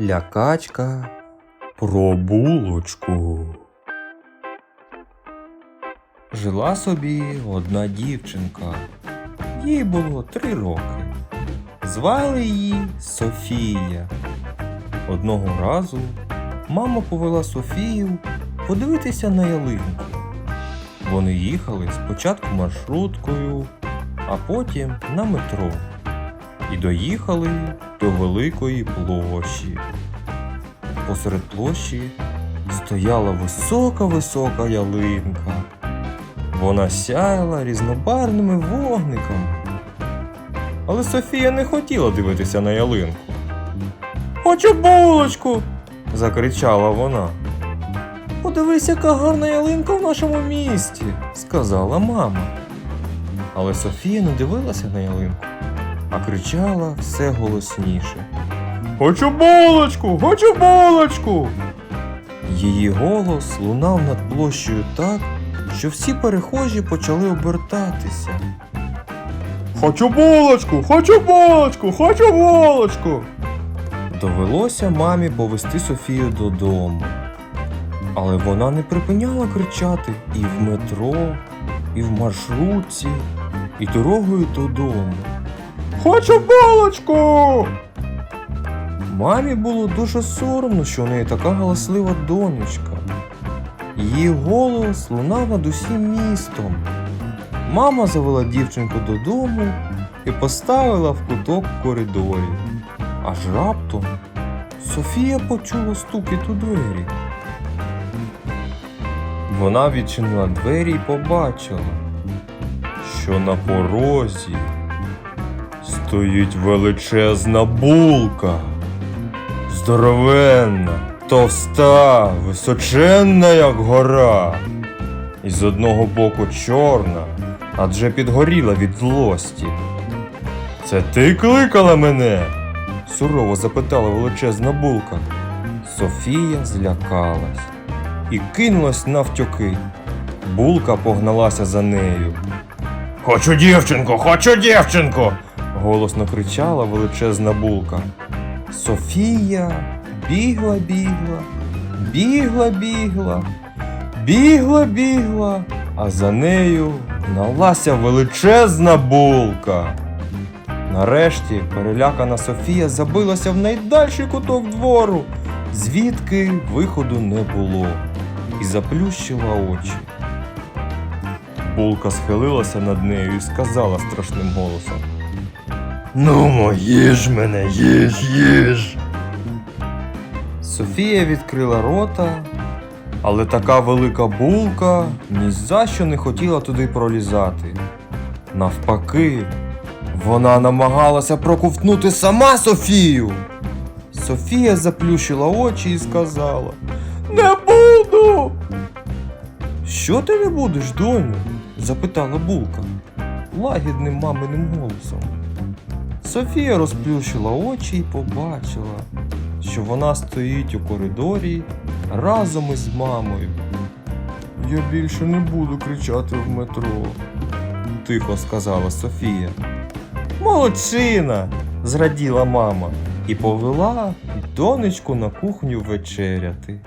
Лякачка про булочку. Жила собі одна дівчинка. Їй було три роки. Звали її Софія. Одного разу мама повела Софію подивитися на ялинку. Вони їхали спочатку маршруткою, а потім на метро і доїхали до великої площі. Посеред площі стояла висока-висока ялинка. Вона сяяла різнобарвними вогниками. Але Софія не хотіла дивитися на ялинку. Хочу булочку. закричала вона. Подивись, яка гарна ялинка в нашому місті, сказала мама. Але Софія не дивилася на ялинку, а кричала все голосніше. Хочу булочку, хочу булочку. Її голос лунав над площею так, що всі перехожі почали обертатися. Хочу булочку, хочу булочку, хочу булочку. Довелося мамі повести Софію додому. Але вона не припиняла кричати і в метро, і в маршрутці, і дорогою додому. Хочу булочку! Мамі було дуже соромно, що у неї така галаслива донечка. Її голос лунав над усім містом. Мама завела дівчинку додому і поставила в куток в коридорі. Аж раптом Софія почула стукіт у двері. Вона відчинила двері і побачила, що на порозі стоїть величезна булка. Здоровенна, товста, височенна, як гора. І з одного боку чорна, адже підгоріла від злості. Це ти кликала мене? сурово запитала величезна булка. Софія злякалась і кинулась навтьоки. Булка погналася за нею. Хочу дівчинку, хочу дівчинку. Голосно кричала величезна булка. Софія бігла, бігла, бігла, бігла, бігла, бігла, а за нею гналася величезна булка. Нарешті перелякана Софія забилася в найдальший куток двору, звідки виходу не було, і заплющила очі. Булка схилилася над нею і сказала страшним голосом. Ну, їж мене, їж, їж. Софія відкрила рота, але така велика булка ні за що не хотіла туди пролізати. Навпаки, вона намагалася проковтнути сама Софію. Софія заплющила очі і сказала: Не буду. Що ти не будеш, доню? запитала булка лагідним маминим голосом. Софія розплющила очі і побачила, що вона стоїть у коридорі разом із мамою. Я більше не буду кричати в метро, тихо сказала Софія. Молодчина! зраділа мама і повела донечку на кухню вечеряти.